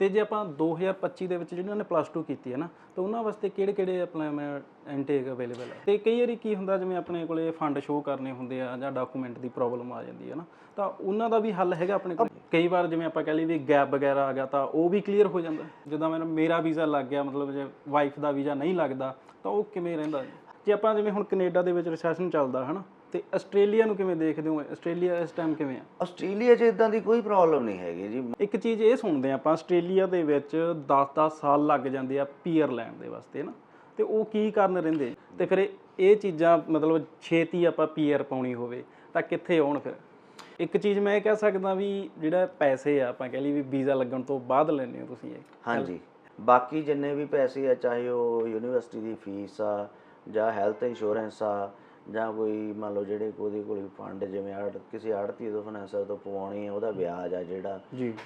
ਤੇ ਜੇ ਆਪਾਂ 2025 ਦੇ ਵਿੱਚ ਜਿਹਨਾਂ ਨੇ ਪਲੱਸ 2 ਕੀਤੀ ਹੈ ਨਾ, ਤਾਂ ਉਹਨਾਂ ਵਾਸਤੇ ਕਿਹੜੇ ਕਿਹੜੇ ਆਪਣਾ ਇਨਟੇਕ ਅਵੇਲੇਬਲ ਹੈ ਤੇ ਕਈ ਵਾਰੀ ਕੀ ਹੁੰਦਾ, ਜਿਵੇਂ ਆਪਣੇ ਕੋਲੇ ਫੰਡ ਸ਼ੋਅ ਕਰਨੇ ਹੁੰਦੇ ਆ ਜਾਂ ਡਾਕੂਮੈਂਟ ਦੀ ਪ੍ਰੋਬਲਮ ਆ ਜਾਂਦੀ ਹੈ ਨਾ, ਤਾਂ ਉਹਨਾਂ ਦਾ ਵੀ ਹੱਲ ਹੈਗਾ ਆਪਣੇ ਕੋਲ? ਕਈ ਵਾਰ ਜਿਵੇਂ ਆਪਾਂ ਕਹਿ ਲਈ ਵੀ ਗੈਪ ਵਗੈਰਾ ਆ ਗਿਆ, ਤਾਂ ਉਹ ਵੀ ਕਲੀਅਰ ਹੋ ਜਾਂਦਾ। ਜਿੱਦਾਂ ਮੈਨੂੰ ਮੇਰਾ ਵੀਜ਼ਾ ਲੱਗ ਗਿਆ, ਮਤਲਬ ਜੇ ਵਾਈਫ ਦਾ ਵੀਜ਼ਾ ਨਹੀਂ ਲੱਗਦਾ, ਤਾਂ ਉਹ ਕਿਵੇਂ ਰਹਿੰਦਾ? ਜੇ ਆਪਾਂ ਜਿਵੇਂ ਹੁਣ ਕੈਨੇਡਾ ਦੇ ਵਿੱਚ ਰਿਸੈਸ਼ਨ ਚੱਲਦਾ, ਹਨਾ ਤੇ ਆਸਟ੍ਰੇਲੀਆ ਨੂੰ ਕਿਵੇਂ ਦੇਖਦੇ ਹੋ? ਆਸਟ੍ਰੇਲੀਆ ਇਸ ਟਾਈਮ ਕਿਵੇਂ ਆ? ਆਸਟ੍ਰੇਲੀਆ 'ਚ ਇਦਾਂ ਦੀ ਕੋਈ ਪ੍ਰੋਬਲਮ ਨਹੀਂ ਹੈਗੀ ਜੀ। ਇੱਕ ਚੀਜ਼ ਇਹ ਸੁਣਦੇ ਆਪਾਂ ਆਸਟ੍ਰੇਲੀਆ ਦੇ ਵਿੱਚ 10-10 ਸਾਲ ਲੱਗ ਜਾਂਦੇ ਆ ਪੀਅਰ ਲੈਣ ਦੇ ਵਾਸਤੇ ਨਾ? ਤੇ ਉਹ ਕੀ ਕਾਰਨ ਰਹਿੰਦੇ? ਤੇ ਫਿਰ ਇਹ- ਇਹ ਚੀਜ਼ਾਂ ਮਤਲਬ ਛੇਤੀ ਆਪਾਂ ਪੀਅਰ ਪਾਉਣੀ ਹੋਵੇ ਤਾਂ ਕਿੱਥੇ ਆਉਣ ਫਿਰ? ਇੱਕ ਚੀਜ਼ ਮੈਂ ਇਹ ਕਹਿ ਸਕਦਾ ਵੀ ਜਿਹੜਾ ਪੈਸੇ ਆ ਆਪਾਂ ਕਹਿ ਲਈ ਵੀ ਵੀਜ਼ਾ ਲੱਗਣ ਤੋਂ ਬਾਅਦ ਲੈਣੇ ਹੋ ਤੁਸੀਂ ਇਹ। ਹਾਂਜੀ। ਬਾਕੀ ਜਿੰਨੇ ਵੀ ਪੈਸੇ ਆ ਚਾਹੇ ਉਹ ਯੂਨੀਵਰਸਿਟੀ ਦੀ ਫੀਸ ਆ ਜਾਂ ਹੈਲਥ ਇੰਸ਼ੋਰੈਂਸ ਆ ਜਾਂ ਕੋਈ ਮੰਨ ਲਓ ਜਿਹੜੇ ਉਹਦੇ ਕੋਲ ਫੰਡ ਜਿਵੇਂ ਆੜ ਕਿਸੇ ਆੜਤੀ ਤੋਂ ਫਾਈਨੈਂਸਰ ਤੋਂ ਪਵਾਉਣੀ ਆ ਉਹਦਾ ਵਿਆਜ ਆ ਜਿਹੜਾ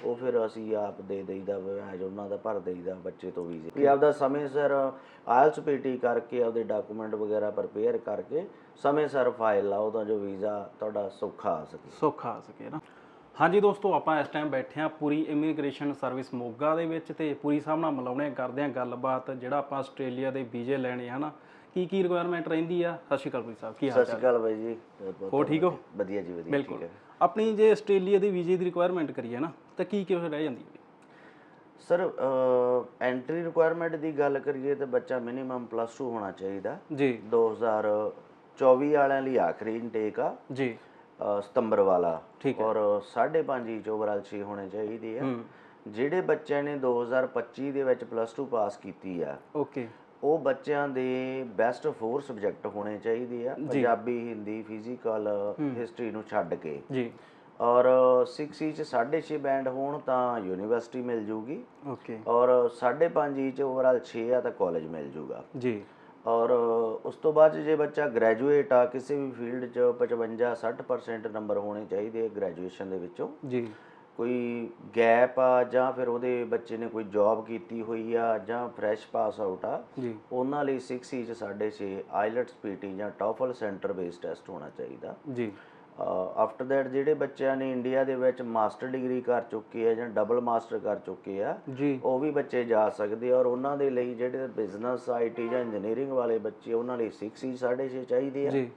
ਉਹ ਫਿਰ ਅਸੀਂ ਆਪ ਦੇ ਦੇਈਦਾ ਵਿਆਜ ਉਹਨਾਂ ਦਾ ਭਰ ਦੇਈਦਾ ਬੱਚੇ ਤੋਂ ਵੀ। ਵੀ ਆਪਦਾ ਸਮੇਂ ਸਿਰ ਆਇਲਸ ਪੀਟੀ ਕਰਕੇ ਆਪਦੇ ਡਾਕੂਮੈਂਟ ਵਗੈਰਾ ਪ੍ਰਪੇਅਰ ਕਰਕੇ ਸਮੇਂ ਸਿਰ ਫਾਈਲ ਲਾਓ ਤਾਂ ਜੋ ਵੀਜ਼ਾ ਤੁਹਾਡਾ ਸੌਖਾ ਆ ਸਕੇ। ਸੌਖਾ ਆ ਸਕੇ ਨਾ। ਹਾਂਜੀ ਦੋਸਤੋ ਆਪਾਂ ਇਸ ਟਾਈਮ ਬੈਠੇ ਆ ਪੂਰੀ ਇਮੀਗ੍ਰੇਸ਼ਨ ਸਰਵਿਸ ਮੋਗਾ ਦੇ ਵਿੱਚ ਤੇ ਪੂਰੀ ਨਾਲ ਮਿਲਾਉਣੇ ਕਰਦੇ ਆ ਗੱਲਬਾਤ ਜਿਹੜਾ ਆਪਾਂ ਆਸਟ੍ਰੇਲੀਆ ਦੇ ਵੀਜ਼ੇ ਲੈਣੇ ਹਨਾ ਕੀ ਕੀ ਰਿਕੁਆਇਰਮੈਂਟ ਰਹਿੰਦੀ ਆ? ਸਤਿ ਸ਼੍ਰੀ ਅਕਾਲ ਪੁਰੀ ਸਾਹਿਬ ਕੀ ਹਾਲ ਸਤਿ ਸ਼੍ਰੀ ਅਕਾਲ ਬਾਈ ਜੀ। ਹੋਰ ਠੀਕ ਹੋ? ਵਧੀਆ ਜੀ ਵਧੀਆ ਠੀਕ ਹੈ। ਆਪਣੀ ਜੇ ਆਸਟ੍ਰੇਲੀਆ ਦੀ ਵੀਜ਼ੇ ਦੀ ਰਿਕੁਆਇਰਮੈਂਟ ਕਰੀਏ ਨਾ ਤਾਂ ਕੀ ਕੀ ਰਹਿ ਜਾਂਦੀ ਹੈ? ਸਰ ਐਂਟਰੀ ਰਿਕੁਆਇਰਮੈਂਟ ਦੀ ਗੱਲ ਕਰੀਏ ਤਾਂ ਬੱਚਾ ਮਿਨੀਮਮ ਪਲੱਸ 2 ਹੋਣਾ ਚਾਹੀਦਾ। ਜੀ। 2024 ਵਾਲਿਆਂ ਲਈ ਆਖਰੀ ਇਨਟੇਕ ਆ। ਜੀ। ਸਤੰਬਰ ਵਾਲਾ। ਠੀਕ ਔਰ 5.5 ਇੰਚ ਓਵਰਆਲ 6 ਹੋਣੇ ਚਾਹੀਦੇ ਆ। ਹੂੰ। ਜਿਹੜੇ ਬੱਚਿਆਂ ਨੇ 2025 ਦੇ ਵਿੱਚ ਪਲੱਸ 2 ਪਾਸ ਕੀਤੀ ਆ ਓਕੇ। ਉਹ ਬੱਚਿਆਂ ਦੇ ਬੈਸਟ 4 ਸਬਜੈਕਟ ਹੋਣੇ ਚਾਹੀਦੇ ਆ ਪੰਜਾਬੀ ਹਿੰਦੀ ਫਿਜ਼ੀਕਲ ਹਿਸਟਰੀ ਨੂੰ ਛੱਡ ਕੇ। ਜੀ। ਔਰ 6 ਇੰਚ 6.5 ਬੈਂਡ ਹੋਣ ਤਾਂ ਯੂਨੀਵਰਸਿਟੀ ਮਿਲ ਜੂਗੀ। ਓਕੇ ਔਰ 5.5 ਇੰਚ ਓਵਰਆਲ 6 ਆ ਤਾਂ ਕਾਲਜ ਮਿਲ ਜੂਗਾ। ਜੀ। ਔਰ ਉਸ ਤੋਂ ਬਾਅਦ 'ਚ ਜੇ ਬੱਚਾ ਗ੍ਰੈਜੂਏਟ ਆ ਕਿਸੇ ਵੀ ਫੀਲਡ 'ਚ 55 60% ਨੰਬਰ ਹੋਣੇ ਚਾਹੀਦੇ ਗ੍ਰੈਜੂਏਸ਼ਨ ਦੇ ਵਿੱਚੋਂ। ਜੀ। ਕੋਈ ਗੈਪ ਆ ਜਾਂ ਫਿਰ ਉਹਦੇ ਬੱਚੇ ਨੇ ਕੋਈ ਜੌਬ ਕੀਤੀ ਹੋਈ ਆ ਜਾਂ ਫਰੈਸ਼ ਪਾਸ ਆਊਟ ਆ ਉਹਨਾਂ ਲਈ 6 ਇੰਚ 6.5 ਆਈਲਟਸ ਪੀਟੀ ਜਾਂ ਟੋਫਲ ਸੈਂਟਰ ਬੇਸ ਟੈਸਟ ਹੋਣਾ ਚਾਹੀਦਾ। ਜੀ। ਆਫਟਰ ਦੈਟ ਜਿਹੜੇ ਬੱਚਿਆਂ ਨੇ ਇੰਡੀਆ ਦੇ ਵਿੱਚ ਮਾਸਟਰ ਡਿਗਰੀ ਕਰ ਚੁੱਕੇ ਆ ਜਾਂ ਡਬਲ ਮਾਸਟਰ ਕਰ ਚੁੱਕੇ ਆ ਉਹ ਵੀ ਬੱਚੇ ਜਾ ਸਕਦੇ ਆ ਔਰ ਉਹਨਾਂ ਦੇ ਲਈ ਜਿਹੜੇ ਬਿਜ਼ਨਸ ਆਈਟੀ ਜਾਂ ਇੰਜੀਨੀਅਰਿੰਗ ਵਾਲੇ ਬੱਚੇ ਉਹਨਾਂ ਲਈ 6 ਇੰਚ 6.5 ਚਾਹੀਦੇ ਆ। ਜੀ।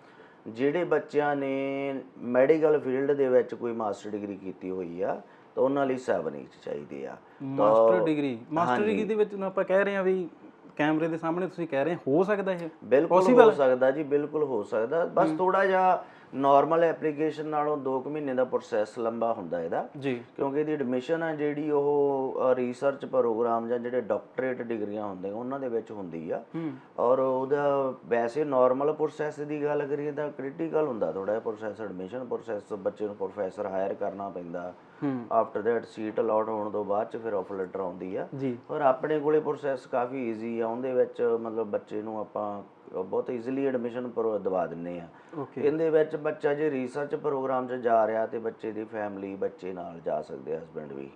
ਜਿਹੜੇ ਬੱਚਿਆਂ ਨੇ ਮੈਡੀਕਲ ਫੀਲਡ ਦੇ ਵਿੱਚ ਕੋਈ ਮਾਸਟਰ ਡਿਗਰੀ ਕੀਤੀ ਹੋਈ ਆ ਤਾਂ ਉਹਨਾਂ ਲਈ 7 ਇੰਚ ਚਾਹੀਦੇ ਆ। ਮਾਸਟਰ ਡਿਗਰੀ ਮਾਸਟਰ ਡਿਗਰੀ ਦੇ ਵਿੱਚ ਨਾ ਆਪਾਂ ਕਹਿ ਰਹੇ ਹਾਂ ਵੀ ਕੈਮਰੇ ਦੇ ਸਾਹਮਣੇ ਤੁਸੀਂ ਕਹਿ ਰਹੇ ਹੋ ਸਕਦਾ ਇਹ? ਬਿਲਕੁਲ ਹੋ ਸਕਦਾ ਜੀ ਬਿਲਕੁਲ ਹੋ ਸਕਦਾ। ਬਸ ਥੋੜਾ ਜਿਹਾ ਨਾਰਮਲ ਐਪਲੀਕੇਸ਼ਨ ਨਾਲੋਂ 2 ਮਹੀਨੇ ਦਾ ਪ੍ਰੋਸੈਸ ਲੰਬਾ ਹੁੰਦਾ ਇਹਦਾ। ਜੀ। ਕਿਉਂਕਿ ਇਹਦੀ ਐਡਮਿਸ਼ਨ ਆ ਜਿਹੜੀ ਉਹ ਰਿਸਰਚ ਪ੍ਰੋਗਰਾਮ ਜਾਂ ਜਿਹੜੇ ਡਾਕਟਰੇਟ ਡਿਗਰੀਆਂ ਹੁੰਦੀਆਂ ਉਹਨਾਂ ਦੇ ਵਿੱਚ ਹੁੰਦੀ ਆ। ਔਰ ਉਹਦਾ ਵੈਸੇ ਨਾਰਮਲ ਪ੍ਰੋਸੈਸ ਦੀ ਗੱਲ ਕਰੀਏ ਤਾਂ ਕ੍ਰਿਟੀਕਲ ਹੁੰਦਾ ਥੋੜਾ ਪ੍ਰੋਸੈਸ ਐਡਮਿਸ਼ਨ ਪ੍ਰੋਸੈਸ ਬੱਚੇ ਨੂੰ ਪ੍ਰੋਫੈਸਰ ਹਾਇਰ ਕਰਨਾ ਪੈਂਦਾ। ਆਫਟਰ ਦੈਟ ਸੀਟ ਅਲਾਟ ਹੋਣ ਤੋਂ ਬਾਅਦ ਚ ਫਿਰ ਆਫਰ ਲੈਟਰ ਆਉਂਦੀ ਆ। ਔਰ ਆਪਣੇ ਕੋਲੇ ਪ੍ਰੋਸੈਸ ਕਾਫੀ ਈਜ਼ੀ ਆ ਉਹਦੇ ਵਿੱਚ ਮਤਲਬ ਬੱਚੇ ਨੂੰ ਆਪਾਂ ਬਹੁਤ ਈਜ਼ੀਲੀ ਐਡਮਿਸ਼ਨ ਪਰ ਦਵਾ ਦਿੰਨੇ ਆ। ਇਹਦੇ ਵਿੱਚ ਬੱਚਾ ਜੇ ਰਿਸਰਚ ਪ੍ਰੋਗਰਾਮ 'ਚ ਜਾ ਰਿਹਾ ਤੇ ਬੱਚੇ ਦੀ ਫੈਮਿਲੀ ਬੱਚੇ ਨਾਲ ਜਾ ਸਕਦੇ ਹਸਬੰਡ ਵੀ।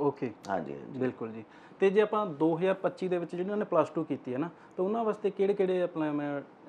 ਓਕੇ। ਹਾਂਜੀ ਹਾਂਜੀ। ਬਿਲਕੁਲ ਜੀ। ਤੇ ਜੇ ਆਪਾਂ 2025 ਦੇ ਵਿੱਚ ਜਿਹਨਾਂ ਨੇ ਪਲੱਸ 2 ਕੀਤੀ ਹੈ ਨਾ ਤਾਂ ਉਹਨਾਂ ਵਾਸਤੇ ਕਿਹੜੇ ਕਿਹੜੇ ਆਪਣਾ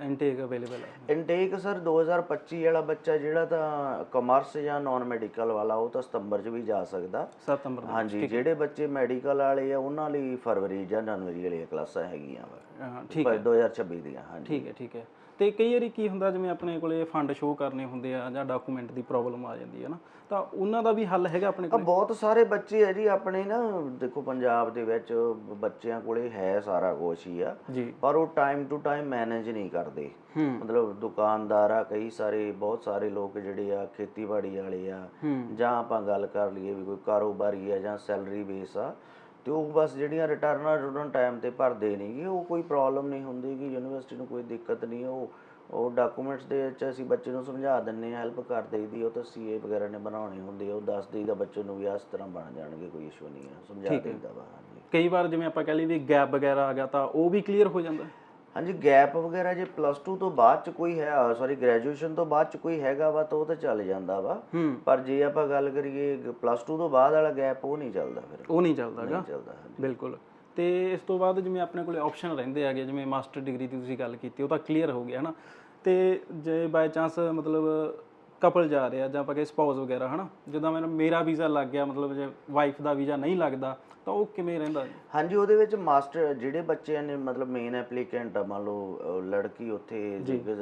ਇਨਟੇਕ ਅਵੇਲੇਬਲ ਹੈ ਇਨਟੇਕ ਸਰ 2025 ਵਾਲਾ ਬੱਚਾ ਜਿਹੜਾ ਤਾਂ ਕਮਰਸ ਜਾਂ ਨਾਨ ਮੈਡੀਕਲ ਵਾਲਾ ਉਹ ਤਾਂ ਸਤੰਬਰ 'ਚ ਵੀ ਜਾ ਸਕਦਾ। ਸਤੰਬਰ ਦੇ ਹਾਂਜੀ ਜਿਹੜੇ ਬੱਚੇ ਮੈਡੀਕਲ ਵਾਲੇ ਆ ਉਹਨਾਂ ਲਈ ਫਰਵਰੀ ਜਾਂ ਜਨਵਰੀ ਵਾਲੀਆਂ ਕਲਾਸਾਂ ਹੈਗੀਆਂ ਵਾ। ਹਾਂ, ਠੀਕ ਪਰ 2026 ਦੀਆਂ ਹਾਂਜੀ। ਠੀਕ ਹੈ ਠੀਕ ਹੈ। ਤੇ ਕਈ ਵਾਰੀ ਕੀ ਹੁੰਦਾ ਜਿਵੇਂ ਆਪਣੇ ਕੋਲੇ ਫੰਡ ਸ਼ੋਅ ਕਰਨੇ ਹੁੰਦੇ ਆ ਜਾਂ ਡਾਕੂਮੈਂਟ ਦੀ ਪ੍ਰੋਬਲਮ ਆ ਜਾਂਦੀ ਹੈ ਨਾ ਤਾਂ ਉਹਨਾਂ ਦਾ ਵੀ ਹੱਲ ਹੈਗਾ ਆਪਣੇ ਕੋਲ? ਬਹੁਤ ਸਾਰੇ ਬੱਚੇ ਆ ਜੀ ਆਪਣੇ ਨਾ ਦੇਖੋ ਪੰਜਾਬ ਦੇ ਵਿੱਚ ਬੱਚਿਆਂ ਕੋਲੇ ਹੈ ਸਾਰਾ ਕੁਝ ਹੀ ਆ ਪਰ ਉਹ ਟਾਈਮ ਟੂ ਟਾਈਮ ਮੈਨੇਜ ਨਹੀਂ ਕਰਦੇ। ਹੂੰ। ਮਤਲਬ ਦੁਕਾਨਦਾਰ ਆ ਕਈ ਸਾਰੇ ਬਹੁਤ ਸਾਰੇ ਲੋਕ ਜਿਹੜੇ ਆ ਖੇਤੀਬਾੜੀ ਵਾਲੇ ਆ ਹੂੰ। ਜਾਂ ਆਪਾਂ ਗੱਲ ਕਰ ਲਈਏ ਵੀ ਕੋਈ ਕਾਰੋਬਾਰੀ ਆ ਜਾਂ ਸੈਲਰੀ ਬੇਸ ਆ ਤੇ ਉਹ ਬਸ ਜਿਹੜੀਆਂ ਰਿਟਰਨਾਂ ਉਹਨਾਂ ਟਾਈਮ ਤੇ ਭਰਦੇ ਨਹੀਂਗੇ ਉਹ ਕੋਈ ਪ੍ਰੋਬਲਮ ਨਹੀਂ ਹੁੰਦੀ ਕਿ ਯੂਨੀਵਰਸਿਟੀ ਨੂੰ ਕੋਈ ਦਿੱਕਤ ਨਹੀਂ ਉਹ ਉਹ ਡਾਕੂਮੈਂਟਸ ਦੇ ਵਿੱਚ ਅਸੀਂ ਬੱਚੇ ਨੂੰ ਸਮਝਾ ਦਿੰਨੇ ਆ ਹੈਲਪ ਕਰ ਦੇਈਦੀ ਉਹ ਤਾਂ ਸੀਏ ਵਗੈਰਾ ਨੇ ਬਣਾਉਣੀ ਹੁੰਦੀ ਉਹ ਦੱਸ ਦੇਈਦਾ ਬੱਚੇ ਨੂੰ ਵੀ ਇਸ ਤਰ੍ਹਾਂ ਬਣ ਜਾਣਗੇ ਕੋਈ ਇਸ਼ੂ ਨਹੀਂ ਆ। ਸਮਝਾ ਦੇਈਦਾ ਵਾ ਕਈ ਵਾਰ ਜਿਵੇਂ ਆਪਾਂ ਕਹਿ ਲਈ ਵੀ ਗੈਪ ਵਗੈਰਾ ਆ ਗਿਆ ਤਾਂ ਉਹ ਵੀ ਕਲੀਅਰ ਹੋ ਜਾਂਦਾ? ਹਾਂਜੀ ਗੈਪ ਵਗੈਰਾ ਜੇ ਪਲੱਸ 2 ਤੋਂ ਬਾਅਦ ਚ ਕੋਈ ਹੈ ਸੌਰੀ ਗ੍ਰੈਜੂਏਸ਼ਨ ਤੋਂ ਬਾਅਦ ਚ ਕੋਈ ਹੈਗਾ ਵਾ ਤਾਂ ਉਹ ਤਾਂ ਚੱਲ ਜਾਂਦਾ ਵਾ। ਪਰ ਜੇ ਆਪਾਂ ਗੱਲ ਕਰੀਏ ਪਲੱਸ 2 ਤੋਂ ਬਾਅਦ ਵਾਲਾ ਗੈਪ ਉਹ ਨਹੀਂ ਚੱਲਦਾ ਫਿਰ। ਉਹ ਨਹੀਂ ਚੱਲਦਾਗਾ ਨਹੀਂ ਚੱਲਦਾ। ਬਿਲਕੁਲ। ਤੇ ਇਸ ਤੋਂ ਬਾਅਦ ਜਿਵੇਂ ਆਪਣੇ ਕੋਲੇ ਆਪਸ਼ਨ ਰਹਿੰਦੇ ਆਗੇ ਜਿਵੇਂ ਮਾਸਟਰ ਡਿਗਰੀ ਦੀ ਤੁਸੀਂ ਗੱਲ ਕੀਤੀ ਉਹ ਤਾਂ ਕਲੀਅਰ ਹੋ ਗਿਆ ਹਨਾ? ਤੇ ਜੇ ਬਾਈ ਚਾਂਸ ਮਤਲਬ ਕਪਲ ਜਾ ਰਿਹਾ ਜਾਂ ਆਪਾਂ ਕਹੇ ਸਪਾਊਸ ਵਗੈਰਾ ਹਨਾ? ਜਦੋਂ ਮੈਨੂੰ ਮੇਰਾ ਵੀਜ਼ਾ ਲੱਗ ਗਿਆ ਮਤਲਬ ਜੇ ਵਾਈਫ ਦਾ ਵੀਜ਼ਾ ਨਹੀਂ ਲੱਗਦਾ ਤਾਂ ਉਹ ਕਿਵੇਂ ਰਹਿੰਦਾ? ਹਾਂਜੀ ਉਹਦੇ ਵਿੱਚ ਮਾਸਟਰ ਜਿਹੜੇ ਬੱਚਿਆਂ ਨੇ ਮਤਲਬ ਮੇਨ ਐਪਲੀਕੈਂਟ ਆ ਮੰਨ ਲਓ ਲੜਕੀ ਉੱਥੇ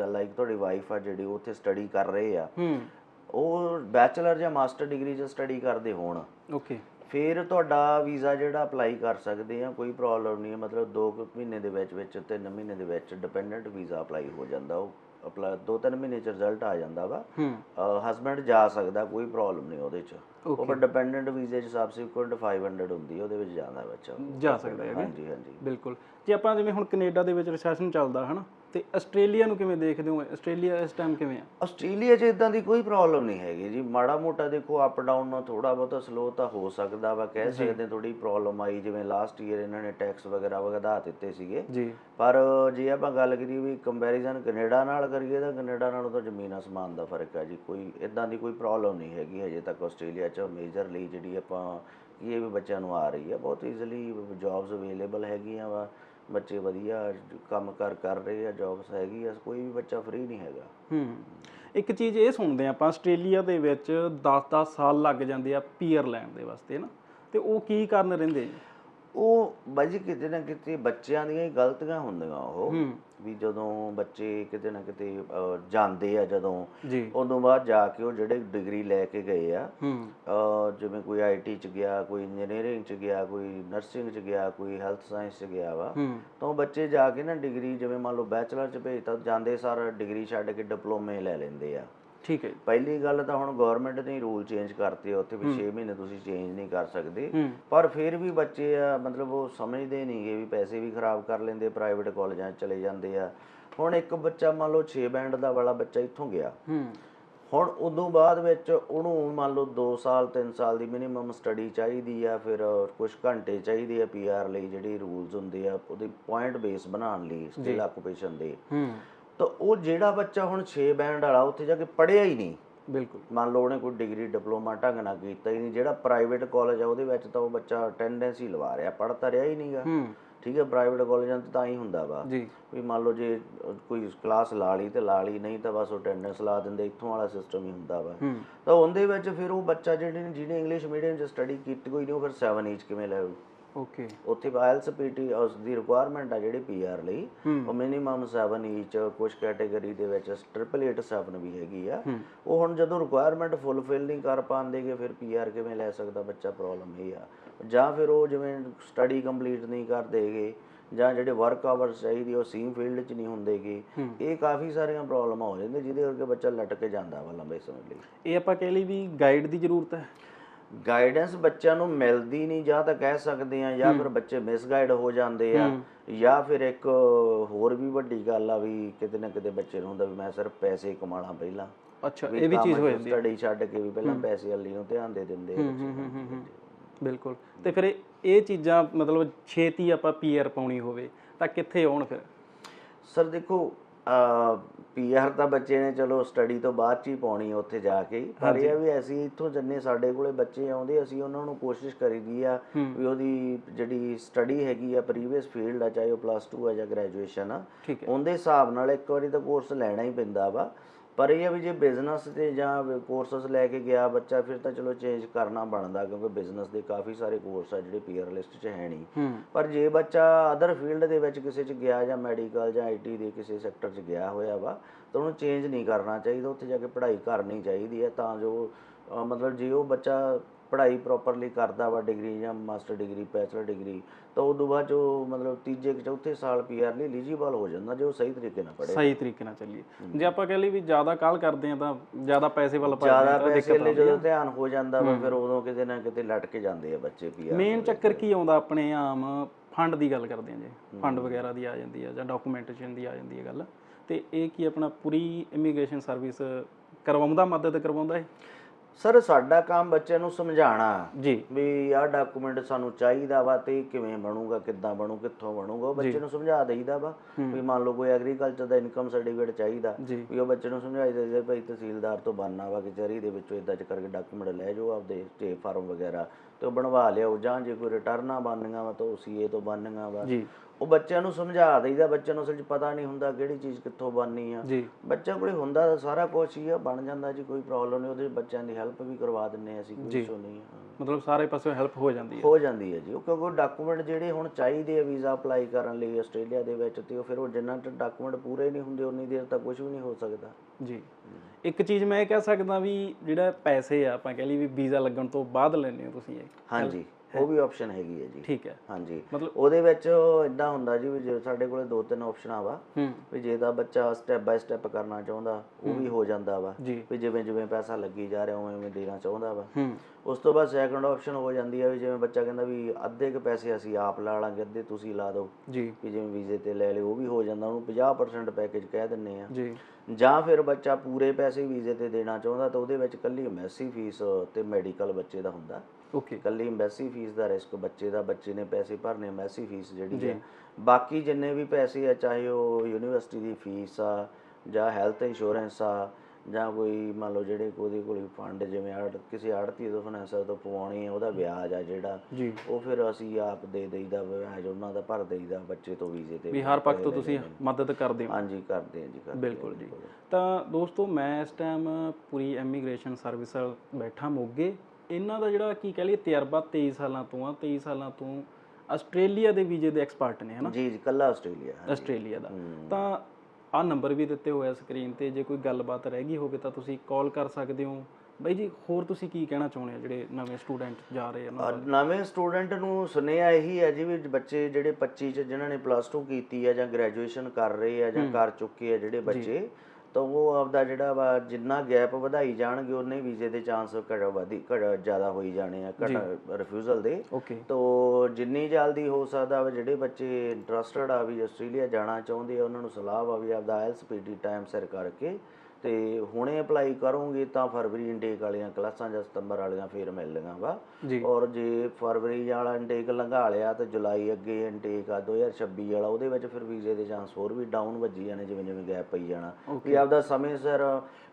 ਲਾਈਕ ਤੁਹਾਡੀ ਵਾਈਫ ਆ ਜਿਹੜੀ ਉੱਥੇ ਸਟੱਡੀ ਕਰ ਰਹੇ ਆ। ਹੂੰ। ਉਹ ਬੈਚਲਰ ਜਾਂ ਮਾਸਟਰ ਡਿਗਰੀ 'ਚ ਸਟੱਡੀ ਕਰਦੇ ਹੋਣ। ਓਕੇ ਫਿਰ ਤੁਹਾਡਾ ਵੀਜ਼ਾ ਜਿਹੜਾ ਅਪਲਾਈ ਕਰ ਸਕਦੇ ਆ ਕੋਈ ਪ੍ਰੋਬਲਮ ਨਹੀਂ ਹੈ। ਮਤਲਬ 2 ਮਹੀਨੇ ਦੇ ਵਿੱਚ ਵਿੱਚ 3 ਮਹੀਨੇ ਦੇ ਵਿੱਚ ਡਿਪੈਂਡੈਂਟ ਵੀਜ਼ਾ ਅਪਲਾਈ ਹੋ ਜਾਂਦਾ ਉਹ। ਅਪਲਾਈ 2-3 ਮਹੀਨੇ ਚ ਰਿਜ਼ਲਟ ਆ ਜਾਂਦਾ ਵਾ। ਹਸਬੈਂਡ ਜਾ ਸਕਦਾ ਕੋਈ ਪ੍ਰੋਬਲਮ ਨਹੀਂ ਉਹਦੇ ਚ। ਉਹ ਪਰ ਡਿਪੈਂਡੈਂਟ ਵੀਜ਼ੇ ਚ ਸਬਸੀਕੁਐਂਟ 500 ਹੁੰਦੀ ਉਹਦੇ ਵਿੱਚ ਜਾਂਦਾ ਬੱਚਾ। ਜਾ ਸਕਦਾ ਹੈ ਹਾਂਜੀ ਹਾਂਜੀ। ਬਿਲਕੁਲ। ਜੇ ਆਪਾਂ ਜਿਵੇਂ ਹੁਣ ਕੈਨੇਡਾ ਦੇ ਵਿੱਚ ਰਿਸੈਸ਼ਨ ਚੱਲਦਾ ਹਨਾ? ਤੇ ਆਸਟ੍ਰੇਲੀਆ ਨੂੰ ਕਿਵੇਂ ਦੇਖਦੇ ਹੋ? ਆਸਟ੍ਰੇਲੀਆ ਇਸ ਟਾਈਮ ਕਿਵੇਂ ਆ? ਆਸਟ੍ਰੇਲੀਆ 'ਚ ਇਦਾਂ ਦੀ ਕੋਈ ਪ੍ਰੋਬਲਮ ਨਹੀਂ ਹੈਗੀ ਜੀ। ਮਾੜਾ ਮੋਟਾ ਦੇਖੋ ਅਪ ਡਾਊਨ ਨਾਲ ਥੋੜਾ ਬਹੁਤਾ ਸਲੋ ਤਾਂ ਹੋ ਸਕਦਾ ਵਾ ਕਹਿ ਸਕਦੇ ਥੋੜੀ ਪ੍ਰੋਬਲਮ ਆਈ ਜਿਵੇਂ ਲਾਸਟ ਈਅਰ ਇਹਨਾਂ ਨੇ ਟੈਕਸ ਵਗੈਰਾ ਵਧਾ ਦਿੱਤੇ ਸੀਗੇ। ਜੀ। ਪਰ ਜੇ ਆਪਾਂ ਗੱਲ ਕਰੀਏ ਵੀ ਕੰਪੈਰੀਜ਼ਨ ਕੈਨੇਡਾ ਨਾਲ ਕਰੀਏ ਤਾਂ ਕੈਨੇਡਾ ਨਾਲੋਂ ਤਾਂ ਜ਼ਮੀਨ ਅਸਮਾਨ ਦਾ ਫ਼ਰਕ ਹੈ ਜੀ। ਕੋਈ ਇਦਾਂ ਦੀ ਕੋਈ ਪ੍ਰੋਬਲਮ ਨਹੀਂ ਹੈਗੀ ਹਜੇ ਤੱਕ ਆਸਟ੍ਰੇਲੀਆ 'ਚ। ਮੇਜਰਲੀ ਜਿਹੜੀ ਆਪਾਂ ਇਹ ਵੀ ਬੱਚਿਆਂ ਨੂੰ ਆ ਰਹੀ ਹੈ ਬਹੁਤ ਈਜ਼ੀਲੀ ਜੌਬਸ ਅਵੇਲੇਬਲ ਹੈਗੀਆਂ ਵਾ। ਬੱਚੇ ਵਧੀਆ ਕੰਮ ਕਰ ਕਰ ਰਹੇ ਆ ਜੌਬਸ ਹੈਗੀ ਆ, ਕੋਈ ਵੀ ਬੱਚਾ ਫ੍ਰੀ ਨਹੀਂ ਹੈਗਾ। ਹੂੰ, ਇੱਕ ਚੀਜ਼ ਇਹ ਸੁਣਦੇ ਆ ਆਪਾਂ, ਆਸਟ੍ਰੇਲੀਆ ਦੇ ਵਿੱਚ 10-10 ਸਾਲ ਲੱਗ ਜਾਂਦੇ ਆ ਪੀਅਰ ਲੈਣ ਦੇ ਵਾਸਤੇ ਨਾ? ਤੇ ਉਹ ਕੀ ਕਰਨ ਰਹਿੰਦੇ? ਜੀ ਉਹ ਬਾਜੀ ਕਿਤੇ ਨਾ ਕਿਤੇ ਬੱਚਿਆਂ ਦੀਆਂ ਹੀ ਗਲਤੀਆਂ ਹੁੰਦੀਆਂ ਉਹ। ਵੀ ਜਦੋਂ ਬੱਚੇ ਕਿਤੇ ਨਾ ਕਿਤੇ ਜਾਂਦੇ ਆ ਜਦੋਂ ਉਦੋਂ ਬਾਅਦ ਜਾ ਕੇ ਉਹ ਜਿਹੜੇ ਡਿਗਰੀ ਲੈ ਕੇ ਗਏ ਆ ਜਿਵੇਂ ਕੋਈ ਆਈਟੀ ਚ ਗਿਆ ਕੋਈ ਇੰਜੀਨੀਅਰਿੰਗ ਚ ਗਿਆ ਕੋਈ ਨਰਸਿੰਗ ਚ ਗਿਆ ਕੋਈ ਹੈਲਥ ਸਾਇੰਸ ਚ ਗਿਆ ਵਾ ਤਾਂ ਉਹ ਬੱਚੇ ਜਾ ਕੇ ਨਾ ਡਿਗਰੀ ਜਿਵੇਂ ਮੰਨ ਲਓ ਬੈਚਲਰ ਚ ਭੇਜਤਾ ਜਾਂਦੇ ਸਾਰ ਡਿਗਰੀ ਛੱਡ ਕੇ ਡਿਪਲੋਮੇ ਲੈ ਲੈਂਦੇ ਆ। ਠੀਕ ਹੈ ਪਹਿਲੀ ਗੱਲ ਤਾਂ ਹੁਣ ਗਵਰਨਮੈਂਟ ਨੇ ਰੂਲ ਚੇਂਜ ਕਰਤੇ ਉੱਥੇ ਵੀ 6 ਮਹੀਨੇ ਤੁਸੀਂ ਚੇਂਜ ਨਹੀਂ ਕਰ ਸਕਦੇ। ਪਰ ਫਿਰ ਵੀ ਬੱਚੇ ਆ ਮਤਲਬ ਉਹ ਸਮਝਦੇ ਨਹੀਂਗੇ ਵੀ ਪੈਸੇ ਵੀ ਖਰਾਬ ਕਰ ਲੈਂਦੇ ਪ੍ਰਾਈਵੇਟ ਕਾਲਜਾਂ 'ਚ ਚਲੇ ਜਾਂਦੇ ਆ। ਹੁਣ ਇੱਕ ਬੱਚਾ ਮੰਨ ਲਓ 6 ਬੈਂਡ ਦਾ ਵਾਲਾ ਬੱਚਾ ਇੱਥੋਂ ਗਿਆ। ਹੁਣ ਉਦੋਂ ਬਾਅਦ ਵਿੱਚ ਉਹਨੂੰ ਮੰਨ ਲਓ 2 ਸਾਲ 3 ਸਾਲ ਦੀ ਮਿਨੀਮਮ ਸਟੱਡੀ ਚਾਹੀਦੀ ਆ ਫਿਰ ਕੁਝ ਘੰਟੇ ਚਾਹੀਦੇ ਆ ਪੀਆਰ ਲਈ ਜਿਹੜੀ ਰੂਲਸ ਹੁੰਦੇ ਆ ਉਹਦੀ ਪੁਆਇੰਟ ਬੇਸ ਬਣਾਉਣ ਲਈ ਸਕਿੱਲ ਆਕੂਪੇਸ਼ਨ ਦੇ। ਹੂੰ। ਤਾਂ ਉਹ ਜਿਹੜਾ ਬੱਚਾ ਹੁਣ 6 ਬੈਂਡ ਵਾਲਾ ਉੱਥੇ ਜਾ ਕੇ ਪੜ੍ਹਿਆ ਹੀ ਨਹੀਂ। ਬਿਲਕੁਲ। ਮੰਨ ਲਓ ਉਹਨੇ ਕੋਈ ਡਿਗਰੀ ਡਿਪਲੋਮਾ ਢੰਗ ਨਾਲ ਕੀਤਾ ਹੀ ਨਹੀਂ। ਜਿਹੜਾ ਪ੍ਰਾਈਵੇਟ ਕਾਲਜ ਆ ਉਹਦੇ ਵਿੱਚ ਤਾਂ ਉਹ ਬੱਚਾ ਅਟੈਂਡੈਂਸ ਹੀ ਲਵਾ ਰਿਹਾ ਪੜ੍ਹ ਤਾਂ ਰਿਹਾ ਹੀ ਨਹੀਂਗਾ। ਠੀਕ ਹੈ ਪ੍ਰਾਈਵੇਟ ਕਾਲਜਾਂ 'ਚ ਤਾਂ ਹੀ ਹੁੰਦਾ ਵਾ। ਜੀ। ਵੀ ਮੰਨ ਲਓ ਜੇ ਕੋਈ ਕਲਾਸ ਲਾ ਲਈ ਤੇ ਲਾ ਲਈ ਨਹੀਂ ਤਾਂ ਬਸ ਅਟੈਂਡੈਂਸ ਲਾ ਦਿੰਦੇ ਇੱਥੋਂ ਵਾਲਾ ਸਿਸਟਮ ਹੀ ਹੁੰਦਾ ਵਾ। ਤਾਂ ਉਹਦੇ ਵਿੱਚ ਫਿਰ ਉਹ ਬੱਚਾ ਜਿਹੜੇ ਨੇ ਜਿਹਨੇ ਇੰਗਲਿਸ਼ ਮੀਡੀਅਮ 'ਚ ਸਟੱਡੀ ਕੀਤੀ ਕੋਈ ਨਹੀਂ ਉਹ ਫਿਰ 7 ਈਚ ਕਿਵੇਂ ਲੈ ਓਕੇ ਉੱਥੇ ਆਇਲਸ ਪੀਟੀ ਉਸ ਦੀ ਰਿਕੁਆਇਰਮੈਂਟ ਆ ਜਿਹੜੀ ਪੀਆਰ ਲਈ। ਉਹ ਮਿਨੀਮਮ 7 ਈਚ ਕੁਝ ਕੈਟਾਗਰੀ ਦੇ ਵਿੱਚ 888 ਵੀ ਹੈਗੀ ਆ। ਉਹ ਹੁਣ ਜਦੋਂ ਰਿਕੁਆਇਰਮੈਂਟ ਫੁੱਲਫਿਲ ਨਹੀਂ ਕਰ ਪਾਉਂਦੇਗੇ ਫਿਰ ਪੀਆਰ ਕਿਵੇਂ ਲੈ ਸਕਦਾ ਬੱਚਾ? ਪ੍ਰੋਬਲਮ ਇਹ ਆ। ਜਾਂ ਫਿਰ ਉਹ ਜਿਵੇਂ ਸਟੱਡੀ ਕੰਪਲੀਟ ਨਹੀਂ ਕਰਦੇਗੇ ਜਾਂ ਜਿਹੜੇ ਵਰਕ ਆਵਰਸ ਚਾਹੀਦੀ ਉਹ ਸੀਮ ਫੀਲਡ 'ਚ ਨਹੀਂ ਹੁੰਦੇਗੇ ਇਹ ਕਾਫੀ ਸਾਰੀਆਂ ਪ੍ਰੋਬਲਮਾਂ ਹੋ ਜਾਂਦੀਆਂ ਜਿਹਦੇ ਕਰਕੇ ਬੱਚਾ ਲਟਕ ਜਾਂਦਾ ਵਾ ਲੰਬੇ ਸਮੇਂ ਲਈ। ਇਹ ਆਪਾਂ ਕਹਿ ਲਈ ਵੀ ਗਾਈਡ ਦੀ ਜ਼ਰੂਰਤ ਹੈ। ਗਾਈਡੈਂਸ ਬੱਚਿਆਂ ਨੂੰ ਮਿਲਦੀ ਨਹੀਂ ਜਾਂ ਤਾਂ ਕਹਿ ਸਕਦੇ ਆ ਜਾਂ ਫਿਰ ਬੱਚੇ ਮਿਸਗਾਈਡ ਹੋ ਜਾਂਦੇ ਆ ਜਾਂ ਫਿਰ ਇੱਕ ਹੋਰ ਵੀ ਵੱਡੀ ਗੱਲ ਆ ਵੀ ਕਿਤੇ ਨਾ ਕਿਤੇ ਬੱਚੇ ਨੂੰ ਹੁੰਦਾ ਵੀ ਮੈਂ ਸਿਰਫ ਪੈਸੇ ਕਮਾਣਾ ਪਹਿਲਾਂ। ਅੱਛਾ ਇਹ ਵੀ ਚੀਜ਼ ਹੋ ਜਾਂਦੀ ਹੈ ਸਟੱਡੀ ਛੱਡ ਕੇ ਵੀ ਪਹਿਲਾਂ ਪੈਸੇ ਵੱਲ ਨੂੰ ਧਿਆਨ ਦੇ ਦਿੰਦੇ ਆ। ਬਿਲਕੁਲ। ਤੇ ਫਿਰ ਇਹ ਚੀਜ਼ਾਂ ਮਤਲਬ ਛੇਤੀ ਆਪਾਂ ਪੀਆਰ ਪਾਉਣੀ ਹੋਵੇ ਤਾਂ ਕਿੱਥੇ ਆਉਣ ਫਿਰ? ਸਰ ਦੇਖੋ ਪੀਆਰ ਤਾਂ ਬੱਚੇ ਨੇ ਚਲੋ ਸਟੱਡੀ ਤੋਂ ਬਾਅਦ ਚ ਹੀ ਪਾਉਣੀ ਉੱਥੇ ਜਾ ਕੇ। ਪਰ ਇਹ ਵੀ ਅਸੀਂ ਇੱਥੋਂ ਜੰਨੇ ਸਾਡੇ ਕੋਲੇ ਬੱਚੇ ਆਉਂਦੇ ਅਸੀਂ ਉਹਨਾਂ ਨੂੰ ਕੋਸ਼ਿਸ਼ ਕਰੀਦੀ ਆ ਵੀ ਉਹਦੀ ਜਿਹੜੀ ਸਟੱਡੀ ਹੈਗੀ ਆ ਪ੍ਰੀਵੀਅਸ ਫੀਲਡ ਆ ਚਾਹੇ ਉਹ ਪਲੱਸ 2 ਆ ਜਾਂ ਗ੍ਰੈਜੂਏਸ਼ਨ ਆ ਉਹਦੇ ਹਿਸਾਬ ਨਾਲ ਇੱਕ ਵਾਰੀ ਤਾਂ ਕੋਰਸ ਲੈਣਾ ਹੀ ਪੈਂਦਾ ਵਾ। ਪਰ ਇਹ ਆ ਵੀ ਜੇ ਬਿਜ਼ਨਸ ਤੇ ਜਾਂ ਕੋਰਸਸ ਲੈ ਕੇ ਗਿਆ ਬੱਚਾ ਫਿਰ ਤਾਂ ਚਲੋ ਚੇਂਜ ਕਰਨਾ ਬਣਦਾ ਕਿਉਂਕਿ ਬਿਜ਼ਨਸ ਦੇ ਕਾਫੀ ਸਾਰੇ ਕੋਰਸ ਆ ਜਿਹੜੇ ਪੀਆਰ ਲਿਸਟ 'ਚ ਹੈ ਨਹੀਂ। ਪਰ ਜੇ ਬੱਚਾ ਅਦਰ ਫੀਲਡ ਦੇ ਵਿੱਚ ਕਿਸੇ 'ਚ ਗਿਆ ਜਾਂ ਮੈਡੀਕਲ ਜਾਂ ਆਈਟੀ ਦੇ ਕਿਸੇ ਸੈਕਟਰ 'ਚ ਗਿਆ ਹੋਇਆ ਵਾ ਤਾਂ ਉਹਨੂੰ ਚੇਂਜ ਨਹੀਂ ਕਰਨਾ ਚਾਹੀਦਾ ਉੱਥੇ ਜਾ ਕੇ ਪੜ੍ਹਾਈ ਕਰਨੀ ਚਾਹੀਦੀ ਹੈ ਤਾਂ ਜੋ ਮਤਲਬ ਜੇ ਉਹ ਬੱਚਾ ਪੜ੍ਹਾਈ ਪ੍ਰੋਪਰਲੀ ਕਰਦਾ ਵਾ ਡਿਗਰੀ ਜਾਂ ਮਾਸਟਰ ਡਿਗਰੀ ਬੈਚਲਰ ਡਿਗਰੀ ਤਾਂ ਉਦੋਂ ਬਾਅਦ ਜੋ ਮਤਲਬ ਤੀਜੇ ਚੌਥੇ ਸਾਲ ਪੀਆਰ ਲਈ ਐਲੀਜੀਬਲ ਹੋ ਜਾਂਦਾ ਜੇ ਉਹ ਸਹੀ ਤਰੀਕੇ ਨਾਲ ਪੜ੍ਹੇ। ਸਹੀ ਤਰੀਕੇ ਨਾਲ ਚੱਲੀਏ। ਜੇ ਆਪਾਂ ਕਹਿ ਲਈ ਵੀ ਜ਼ਿਆਦਾ ਕਾਲ ਕਰਦੇ ਆ ਤਾਂ ਜ਼ਿਆਦਾ ਪੈਸੇ ਵੱਲ ਭੱਜਦੇ ਜ਼ਿਆਦਾ ਤਾਂ ਪੈਸੇ ਦਿੱਕਤ ਲਈ ਜਦੋਂ ਧਿਆਨ ਹੋ ਜਾਂਦਾ ਵਾ ਫਿਰ ਉਦੋਂ ਕਿਤੇ ਨਾ ਕਿਤੇ ਲਟਕ ਜਾਂਦੇ ਆ ਬੱਚੇ ਪੀਆਰ ਮੇਨ ਚੱਕਰ ਕੀ ਆਉਂਦਾ ਆਪਣੇ ਆਮ ਫੰਡ ਦੀ ਗੱਲ ਕਰਦੇ ਆ ਜੀ। ਫੰਡ ਵਗੈਰਾ ਦੀ ਆ ਜਾਂਦੀ ਆ ਜਾਂ ਡਾਕੂਮੈਂਟੇਸ਼ਨ ਦੀ ਆ ਜਾਂਦੀ ਹੈ ਗੱਲ। ਤੇ ਇਹ ਕੀ ਆਪਣਾ ਪੂਰੀ ਇਮੀਗ੍ਰੇਸ਼ਨ ਸਰਵਿਸ ਕਰਵਾਉਂਦਾ ਮਦਦ ਕਰਵਾਉਂਦਾ ਹੈ ਸਰ ਸਾਡਾ ਕੰਮ ਬੱਚਿਆਂ ਨੂੰ ਸਮਝਾਉਣਾ। ਜੀ। ਵੀ ਆਹ ਡਾਕੂਮੈਂਟ ਸਾਨੂੰ ਚਾਹੀਦਾ ਵਾ ਤੇ ਇਹ ਕਿਵੇਂ ਬਣੂਗਾ ਕਿੱਦਾਂ ਬਣੂ ਕਿੱਥੋਂ ਬਣੂਗਾ ਉਹ ਬੱਚੇ ਨੂੰ ਸਮਝਾ ਦੇਈਦਾ ਵਾ। ਵੀ ਮੰਨ ਲਓ ਕੋਈ ਐਗਰੀਕਲਚਰ ਦਾ ਇਨਕਮ ਸਰਟੀਫਿਕੇਟ ਚਾਹੀਦਾ ਵੀ ਉਹ ਬੱਚੇ ਨੂੰ ਸਮਝਾਈ ਦੇ ਭਾਈ ਤਹਿਸੀਲਦਾਰ ਤੋਂ ਬਣਨਾ ਵਾ ਕਚਹਿਰੀ ਦੇ ਵਿੱਚੋਂ ਇਦਾਂ ਚ ਕਰਕੇ ਡਾਕੂਮੈਂਟ ਲੈ ਜਾਓ ਆਪਦੇ ਸਟੇ ਫਾਰਮ ਵਗੈਰਾ। ਤੇ ਉਹ ਬਣਵਾ ਲਿਆਓ ਜਾਂ ਜੇ ਕੋਈ ਰਿਟਰਨਾਂ ਬਣਨੀਆਂ ਵਾ ਤਾਂ ਉਹ ਸੀਏ ਤੋਂ ਬਣਨੀਆਂ ਵਾ। ਜੀ। ਉਹ ਬੱਚਿਆਂ ਨੂੰ ਸਮਝਾ ਦਈਦਾ ਬੱਚਿਆਂ ਨੂੰ ਅਸਲ 'ਚ ਪਤਾ ਨਹੀਂ ਹੁੰਦਾ ਕਿਹੜੀ ਚੀਜ਼ ਕਿੱਥੋਂ ਬਣਨੀ ਆ। ਜੀ। ਬੱਚਿਆਂ ਕੋਲੇ ਹੁੰਦਾ ਤਾਂ ਸਾਰਾ ਕੁਝ ਹੀ ਆ ਬਣ ਜਾਂਦਾ ਜੀ ਕੋਈ ਪ੍ਰੋਬਲਮ ਨਹੀਂ ਉਹਦੇ ਬੱਚਿਆਂ ਦੀ ਹੈਲਪ ਵੀ ਕਰਵਾ ਦਿੰਨੇ ਆ ਅਸੀਂ ਕੋਈ ਇਸ਼ੂ ਨਹੀਂ ਆ। ਮਤਲਬ ਸਾਰੇ ਪਾਸੇ ਹੈਲਪ ਹੋ ਜਾਂਦੀ ਹੈ। ਹੋ ਜਾਂਦੀ ਹੈ ਜੀ ਉਹ ਕਿਉਂਕਿ ਡਾਕੂਮੈਂਟ ਜਿਹੜੇ ਹੁਣ ਚਾਹੀਦੇ ਆ ਵੀਜ਼ਾ ਅਪਲਾਈ ਕਰਨ ਲਈ ਆਸਟ੍ਰੇਲੀਆ ਦੇ ਵਿੱਚ ਤੇ ਉਹ ਫਿਰ ਉਹ ਜਿੰਨਾ ਚਿਰ ਡਾਕੂਮੈਂਟ ਪੂਰੇ ਨਹੀਂ ਹੁੰਦੇ ਉਨੀ ਦੇਰ ਤੱਕ ਕੁਝ ਵੀ ਨਹੀਂ ਹੋ ਸਕਦਾ। ਜੀ। ਇੱਕ ਚੀਜ਼ ਮੈਂ ਇਹ ਕਹਿ ਸਕਦਾ ਵੀ ਜਿਹੜਾ ਪੈਸੇ ਆ ਆਪਾਂ ਕਹਿ ਲਈ ਵੀ ਵੀਜ਼ਾ ਲੱਗਣ ਤੋਂ ਬਾਅਦ ਲੈਣੇ ਹੋ ਤੁਸੀਂ ਇਹ। ਹਾਂਜੀ। ਉਹ ਵੀ ਆਪਸ਼ਨ ਹੈਗੀ ਹੈ ਜੀ। ਠੀਕ ਹੈ। ਹਾਂਜੀ। ਮਤਲਬ- ਉਹਦੇ ਵਿੱਚ ਇਦਾਂ ਹੁੰਦਾ ਜੀ ਵੀ ਜੇ ਸਾਡੇ ਕੋਲੇ ਦੋ ਤਿੰਨ ਆਪਸ਼ਨਾਂ ਵਾ ਵੀ ਜੇ ਤਾਂ ਬੱਚਾ ਸਟੈਪ ਬਾਈ ਸਟੈਪ ਕਰਨਾ ਚਾਹੁੰਦਾ ਉਹ ਵੀ ਹੋ। ਜਾਂਦਾ ਵਾ। ਵੀ ਜਿਵੇਂ ਜਿਵੇਂ ਪੈਸਾ ਲੱਗੀ ਜਾ ਰਿਹਾ ਉਵੇਂ ਉਵੇਂ ਦੇਣਾ ਚਾਹੁੰਦਾ ਵਾ। ਉਸ ਤੋਂ ਬਾਅਦ ਸੈਕੰਡ ਆਪਸ਼ਨ ਹੋ ਜਾਂਦੀ ਹੈ ਵੀ ਜਿਵੇਂ ਬੱਚਾ ਕਹਿੰਦਾ ਵੀ ਅੱਧੇ ਕੁ ਪੈਸੇ ਅਸੀਂ ਆਪ ਲਾ ਲਾਂਗੇ ਅੱਧੇ ਤੁਸੀਂ ਲਾ ਦਿਓ। ਜੀ। ਵੀ ਜਿਵੇਂ ਵੀਜ਼ੇ ਤੇ ਲੈ ਲਿਓ ਉਹ ਵੀ ਹੋ ਜਾਂਦਾ ਉਹਨੂੰ 50% ਪੈਕੇਜ ਕਹਿ ਦਿੰਨੇ ਆ। ਜੀ। ਜਾਂ ਫਿਰ ਬੱਚਾ ਪੂਰੇ ਪੈਸੇ ਵੀਜ਼ੇ ਤੇ ਦੇਣਾ ਚਾਹੁੰਦਾ ਤਾਂ ਉਹਦੇ ਵਿੱਚ ਕੱਲੀ ਐਮਐਸਸੀ ਫੀਸ ਤੇ ਮੈਡੀਕਲ ਬੱਚੇ ਦਾ ਹੁੰਦਾ। ਓਕੇ ਕੱਲੀ ਐਮਬੈਸੀ ਫੀਸ ਦਾ ਰਿਸਕ ਬੱਚੇ ਦਾ ਬੱਚੇ ਨੇ ਪੈਸੇ ਭਰਨੇ ਐਮਬੈਸੀ ਫੀਸ ਜਿਹੜੀ ਹੈ। ਬਾਕੀ ਜਿੰਨੇ ਵੀ ਪੈਸੇ ਆ ਚਾਹੇ ਉਹ ਯੂਨੀਵਰਸਿਟੀ ਦੀ ਫੀਸ ਆ ਜਾਂ ਹੈਲਥ ਇੰਸ਼ੋਰੈਂਸ ਆ ਜਾਂ ਕੋਈ ਮੰਨ ਲਓ ਜਿਹੜੇ ਉਹਦੇ ਕੋਲ ਫੰਡ ਜਿਵੇਂ ਆੜ ਕਿਸੇ ਆੜਤੀ ਤੋਂ ਫਾਈਨੈਂਸਰ ਤੋਂ ਪਵਾਉਣੀ ਆ ਉਹਦਾ ਵਿਆਜ ਆ ਜਿਹੜਾ ਉਹ ਫਿਰ ਅਸੀਂ ਆਪ ਦੇ ਦੇਈਦਾ ਵਿਆਜ ਉਹਨਾਂ ਦਾ ਭਰ ਦੇਈਦਾ ਬੱਚੇ ਤੋਂ ਵੀਜ਼ੇ ਤੇ ਵੀ ਹਰ ਪੱਖ ਤੋਂ ਤੁਸੀਂ ਮਦਦ ਕਰਦੇ ਹੋ। ਹਾਂਜੀ ਕਰਦੇ ਹਾਂ ਜੀ ਕਰਦੇ ਹਾਂ। ਬਿਲਕੁਲ ਜੀ। ਤਾਂ ਦੋਸਤੋ ਮੈਂ ਇਸ ਟਾਈਮ ਪੂਰੀ ਇਮੀਗ੍ਰੇਸ਼ਨ ਸਰਵਿਸ ਬੈਠਾ ਮੋਗੇ। ਇਹਨਾਂ ਦਾ ਜਿਹੜਾ ਕੀ ਕਹ ਲਈਏ ਤਜਰਬਾ 23 ਸਾਲਾਂ ਤੋਂ ਆ 23 ਸਾਲਾਂ ਤੋਂ ਆਸਟ੍ਰੇਲੀਆ ਦੇ ਵੀਜ਼ੇ ਦੇ ਐਕਸਪਰਟ ਨੇ ਹਨਾ? ਜੀ ਜੀ ਕੱਲਾ ਆਸਟ੍ਰੇਲੀਆ ਆਸਟ੍ਰੇਲੀਆ ਦਾ। ਤਾਂ ਆ ਨੰਬਰ ਵੀ ਦਿੱਤੇ ਹੋਏ ਆ ਸਕਰੀਨ ਤੇ ਜੇ ਕੋਈ ਗੱਲਬਾਤ ਰਹਿ ਗਈ ਹੋਵੇ ਤਾਂ ਤੁਸੀਂ ਕਾਲ ਕਰ ਸਕਦੇ ਹੋ। ਬਾਈ ਜੀ ਹੋਰ ਤੁਸੀਂ ਕੀ ਕਹਿਣਾ ਚਾਹੁੰਦੇ ਆ ਜਿਹੜੇ ਨਵੇਂ ਸਟੂਡੈਂਟ ਜਾ ਰਹੇ ਅਹ ਨਵੇਂ ਸਟੂਡੈਂਟ ਨੂੰ ਸੁਨੇਹਾ ਇਹੀ ਹੈ ਜੀ ਵੀ ਬੱਚੇ ਜਿਹੜੇ 25 ਚ ਜਿਨ੍ਹਾਂ ਨੇ ਪਲੱਸ 2 ਕੀਤੀ ਹੈ ਜਾਂ ਗ੍ਰੈਜੂਏਸ਼ਨ ਕਰ ਰਹੇ ਆ ਜਾਂ ਕਰ ਚੁੱਕੇ ਆ ਜਿਹੜੇ ਬੱਚੇ ਤਾਂ ਉਹ ਆਪਦਾ ਜਿਹੜਾ ਵਾ ਜਿੰਨਾ ਗੈਪ ਵਧਾਈ ਜਾਣਗੇ ਉਹਨੇ ਵੀਜ਼ੇ ਦੇ ਚਾਂਸ ਘੜ ਵਧੀ ਘੜ ਜ਼ਿਆਦਾ ਹੋਈ ਜਾਣੇ ਆ ਘਟ ਰਿਫਿਊਜ਼ਲ ਦੇ। ਓਕੇ ਤੋ ਜਿੰਨੀ ਜਲਦੀ ਹੋ ਸਕਦਾ ਵਾ ਜਿਹੜੇ ਬੱਚੇ ਇੰਟਰਸਟਡ ਆ ਵੀ ਆਸਟ੍ਰੇਲੀਆ ਜਾਣਾ ਚਾਹੁੰਦੇ ਆ ਉਹਨਾਂ ਨੂੰ ਸਲਾਹ ਵਾ ਵੀ ਆਪਦਾ ਆਇਲਸ ਪੀਟੀ ਟਾਈਮ ਸਿਰ ਕਰਕੇ ਤੇ ਹੁਣੇ ਅਪਲਾਈ ਕਰੋਗੇ ਤਾਂ ਫਰਵਰੀ ਇਨਟੇਕ ਵਾਲੀਆਂ ਕਲਾਸਾਂ ਜਾਂ ਸਤੰਬਰ ਵਾਲੀਆਂ ਫੇਰ ਮਿਲਣੀਆਂ ਵਾ। ਔਰ ਜੇ ਫਰਵਰੀ ਵਾਲਾ ਇਨਟੇਕ ਲੰਘਾ ਲਿਆ ਤਾਂ ਜੁਲਾਈ ਅੱਗੇ ਇਨਟੇਕ ਆ 2026 ਵਾਲਾ ਉਹਦੇ ਵਿੱਚ ਫਿਰ ਵੀਜ਼ੇ ਦੇ ਚਾਂਸ ਹੋਰ ਵੀ ਡਾਊਨ ਵੱਜੀ ਜਾਣੇ ਜਿਵੇਂ ਜਿਵੇਂ ਗੈਪ ਪਈ ਜਾਣਾ। ਵੀ ਆਪਦਾ ਸਮੇਂ ਸਿਰ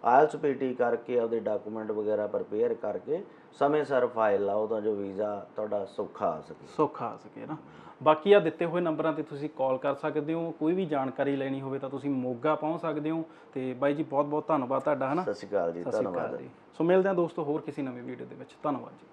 ਆਇਲਸ ਪੀਟੀ ਕਰਕੇ ਆਪਦੇ ਡਾਕੂਮੈਂਟ ਵਗੈਰਾ ਪ੍ਰਪੇਅਰ ਕਰਕੇ ਸਮੇਂ ਸਿਰ ਫਾਈਲ ਲਾਓ ਤਾਂ ਜੋ ਵੀਜ਼ਾ ਤੁਹਾਡਾ ਸੌਖਾ ਆ ਸਕੇ। ਸੌਖਾ ਆ ਸਕੇ ਨਾ। ਬਾਕੀ ਆ ਦਿੱਤੇ ਹੋਏ ਨੰਬਰਾਂ ਤੇ ਤੁਸੀਂ ਕਾਲ ਕਰ ਸਕਦੇ ਹੋ ਕੋਈ ਵੀ ਜਾਣਕਾਰੀ ਲੈਣੀ ਹੋਵੇ ਤਾਂ ਤੁਸੀਂ ਮੋਗਾ ਪਹੁੰਚ ਸਕਦੇ ਹੋ ਤੇ ਬਾਈ ਜੀ ਬਹੁਤ ਬਹੁਤ ਧੰਨਵਾਦ ਤੁਹਾਡਾ ਹਨਾ? ਸਤਿ ਸ਼੍ਰੀ ਅਕਾਲ ਜੀ ਧੰਨਵਾਦ। ਸੋ ਮਿਲਦੇ ਹਾਂ ਦੋਸਤੋ ਹੋਰ ਕਿਸੇ ਨਵੀਂ ਵੀਡੀਓ ਦੇ ਵਿੱਚ। ਧੰਨਵਾਦ ਜੀ।